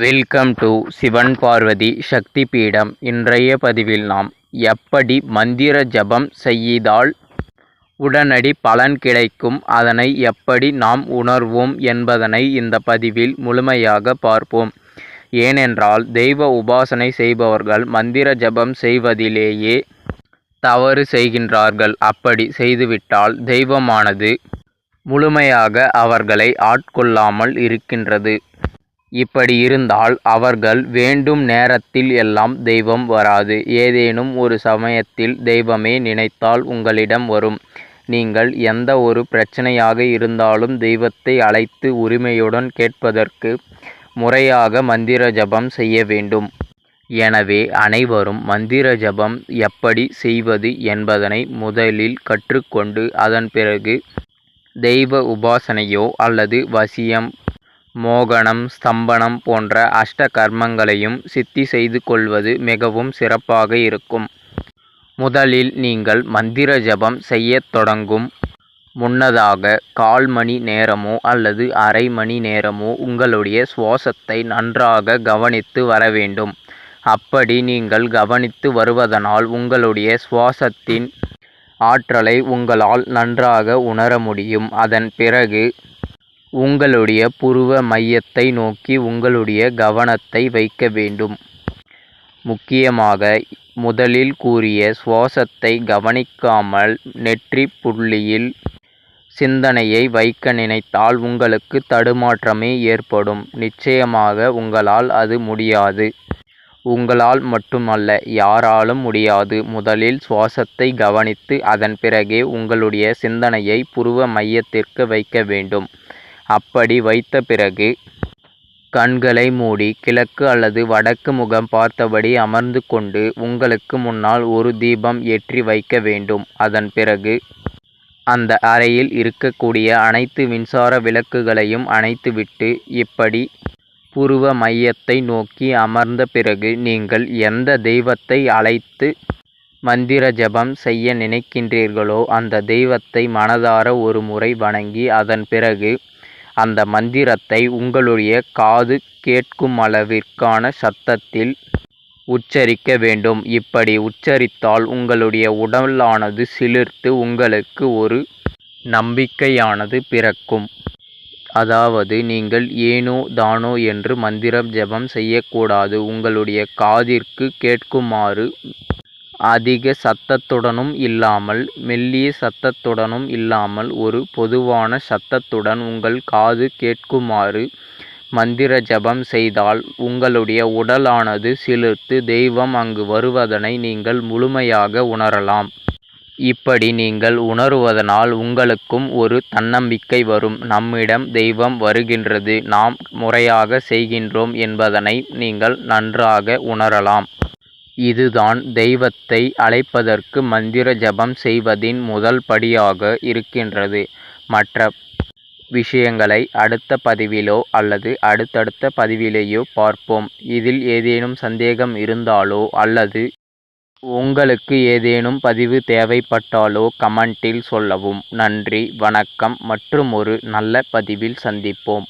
Welcome to Sivan Parvathi சக்தி பீடம் இன்றைய பதிவில் நாம் எப்படி மந்திர ஜபம் செய்தால் உடனடி பலன் கிடைக்கும்? அதனை எப்படி நாம் உணர்வோம் என்பதனை இந்த பதிவில் முழுமையாக பார்ப்போம். ஏனென்றால் தெய்வ உபாசனை செய்பவர்கள் மந்திர ஜபம் செய்வதிலேயே தவறு செய்கின்றார்கள். அப்படி செய்துவிட்டால் தெய்வமானது முழுமையாக அவர்களை ஆட்கொள்ளாமல் இருக்கின்றது. இப்படி இருந்தால் அவர்கள் வேண்டும் நேரத்தில் எல்லாம் தெய்வம் வராது. ஏதேனும் ஒரு சமயத்தில் தெய்வமே நினைத்தால் உங்களிடம் வரும். நீங்கள் எந்த ஒரு பிரச்சனையாக இருந்தாலும் தெய்வத்தை அழைத்து உரிமையுடன் கேட்பதற்கு முறையாக மந்திர ஜபம் செய்ய வேண்டும். எனவே அனைவரும் மந்திர ஜபம் எப்படி செய்வது என்பதனை முதலில் கற்றுக்கொண்டு அதன் பிறகு தெய்வ உபாசனையோ அல்லது வசியம் மோகனம் ஸ்தம்பனம் போன்ற அஷ்ட கர்மங்களையும் சித்தி செய்து கொள்வது மிகவும் சிறப்பாக இருக்கும். முதலில் நீங்கள் மந்திர ஜபம் செய்யத் தொடங்கும். முன்னதாக கால் மணி நேரமோ அல்லது அரை மணி நேரமோ உங்களுடைய சுவாசத்தை நன்றாக கவனித்து வர வேண்டும். அப்படி நீங்கள் கவனித்து வருவதனால் உங்களுடைய சுவாசத்தின் ஆற்றலை உங்களால் நன்றாக உணர முடியும். அதன் பிறகு உங்களுடைய புருவ மையத்தை நோக்கி உங்களுடைய கவனத்தை வைக்க வேண்டும். முக்கியமாக முதலில் கூறிய சுவாசத்தை கவனிக்காமல் நெற்றி புள்ளியில் சிந்தனையை வைக்க நினைத்தால் உங்களுக்கு தடுமாற்றமே ஏற்படும். நிச்சயமாக உங்களால் அது முடியாது. உங்களால் மட்டுமல்ல யாராலும் முடியாது. முதலில் சுவாசத்தை கவனித்து அதன் பிறகே உங்களுடைய சிந்தனையை புருவ மையத்திற்கு வைக்க வேண்டும். அப்படி வைத்த பிறகு கண்களை மூடி கிழக்கு அல்லது வடக்கு முகம் பார்த்தபடி அமர்ந்து கொண்டு உங்களுக்கு முன்னால் ஒரு தீபம் ஏற்றி வைக்க வேண்டும். அதன் பிறகு அந்த அறையில் இருக்கக்கூடிய அனைத்து மின்சார விளக்குகளையும் அணைத்துவிட்டு இப்படி புருவ மையத்தை நோக்கி அமர்ந்த பிறகு நீங்கள் எந்த தெய்வத்தை அழைத்து மந்திர ஜபம் செய்ய நினைக்கின்றீர்களோ அந்த தெய்வத்தை மனதார ஒரு முறை வணங்கி அதன் பிறகு அந்த மந்திரத்தை உங்களுடைய காது கேட்கும் அளவிற்கான சத்தத்தில் உச்சரிக்க வேண்டும். இப்படி உச்சரித்தால் உங்களுடைய உடலானது சிலிர்த்து உங்களுக்கு ஒரு நம்பிக்கையானது பிறக்கும். அதாவது நீங்கள் ஏனோ தானோ என்று மந்திரம் ஜெபம் செய்யக்கூடாது. உங்களுடைய காதிற்கு கேட்குமாறு அதிக சத்தத்துடனும் இல்லாமல் மெல்லிய சத்தத்துடனும் இல்லாமல் ஒரு பொதுவான சத்தத்துடன் உங்கள் காது கேட்குமாறு மந்திர ஜபம் செய்தால் உங்களுடைய உடலானது சிலிர்த்து தெய்வம் அங்கு வருவதனை நீங்கள் முழுமையாக உணரலாம். இப்படி நீங்கள் உணருவதனால் உங்களுக்கும் ஒரு தன்னம்பிக்கை வரும். நம்மிடம் தெய்வம் வருகின்றது. நாம் முறையாக செய்கின்றோம் என்பதனை நீங்கள் நன்றாக உணரலாம். இதுதான் தெய்வத்தை அழைப்பதற்கு மந்திர ஜபம் செய்வதின் முதல் படியாக இருக்கின்றது. மற்ற விஷயங்களை அடுத்த பதிவிலோ அல்லது அடுத்தடுத்த பதிவிலேயோ பார்ப்போம். இதில் ஏதேனும் சந்தேகம் இருந்தாலோ அல்லது உங்களுக்கு ஏதேனும் பதிவு தேவைப்பட்டாலோ கமெண்டில் சொல்லவும். நன்றி வணக்கம் மற்றும் ஒரு நல்ல பதிவில் சந்திப்போம்.